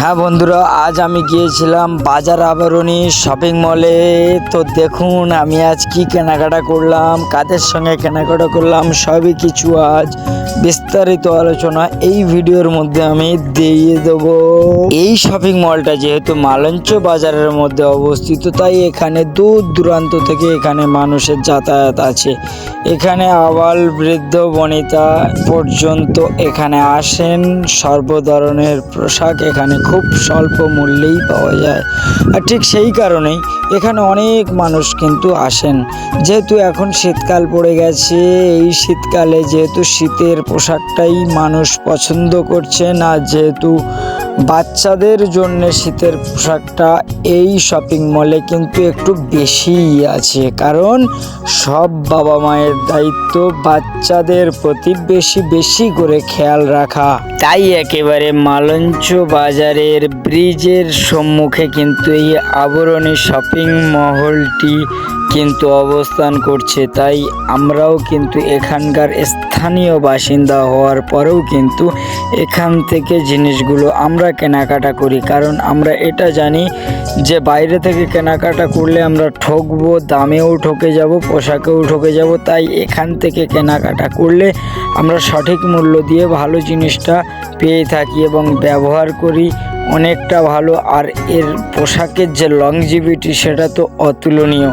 হ্যাঁ বন্ধুরা, আজ আমি গিয়েছিলাম বাজার আবরণী শপিং মলে তো দেখুন, আমি আজ কি কেনাকাটা করলাম, কাদের সঙ্গে কেনাকাটা করলাম, সবই কিছু আজ। বিস্তারিত আলোচনা এই ভিডিওর মধ্যে আমি দিয়ে দেবো। এই শপিং মলটা যেহেতু মালঞ্চ বাজারের মধ্যে অবস্থিত, তাই এখানে দূর দূরান্ত থেকে এখানে মানুষের যাতায়াত আছে। এখানে আবাল বৃদ্ধ বনিতা পর্যন্ত এখানে আসেন। সর্ব ধরনের পোশাক এখানে খুব স্বল্প মূল্যেই পাওয়া যায়। আর ঠিক সেই কারণেই এখানে অনেক মানুষ কিন্তু আসেন। যেহেতু এখন শীতকাল পড়ে গেছে, এই শীতকালে যেহেতু শীতের পোশাকটাই মানুষ পছন্দ করছে না যেহেতু বাচ্চাদের জন্য শীতের পোশাকটা এই শপিং মলে কিন্তু একটু বেশিই আছে। কারণ সব বাবা মায়ের দায়িত্ব বাচ্চাদের প্রতি বেশি বেশি করে খেয়াল রাখা। তাই একেবারে মালঞ্চ বাজারের ব্রিজের সম্মুখে কিন্তু এই আবরণী শপিং মহলটি কিন্তু অবস্থান করছে। তাই আমরাও কিন্তু এখানকার স্থানীয় বাসিন্দা হওয়ার পরেও কিন্তু এখান থেকে জিনিসগুলো আমরা কেনাকাটা করি, কারণ আমরা এটা জানি যে বাইরে থেকে কেনাকাটা করলে আমরা ঠকবো, দামেও ঠকে যাব, পোশাকেও ঠকে যাব, তাই এখান থেকে কেনাকাটা করলে আমরা সঠিক মূল্য দিয়ে ভালো জিনিসটা পেয়ে থাকি এবং ব্যবহার করি অনেকটা ভালো। আর এর পোশাকের যে লংজিভিটি সেটা তো অতুলনীয়।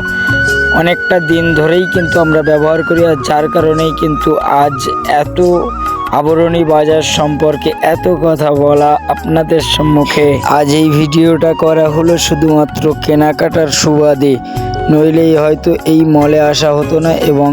অনেকটা দিন ধরেই কিন্তু আমরা ব্যবহার করি আর যার কারণেই কিন্তু আজ এত আবরণী বাজার সম্পর্কে এত কথা বলা আপনাদের সম্মুখে। আজ এই ভিডিওটা করা হলো শুধুমাত্র কেনাকাটার সুবাদে, নইলেই হয়তো এই মলে আসা হতো না এবং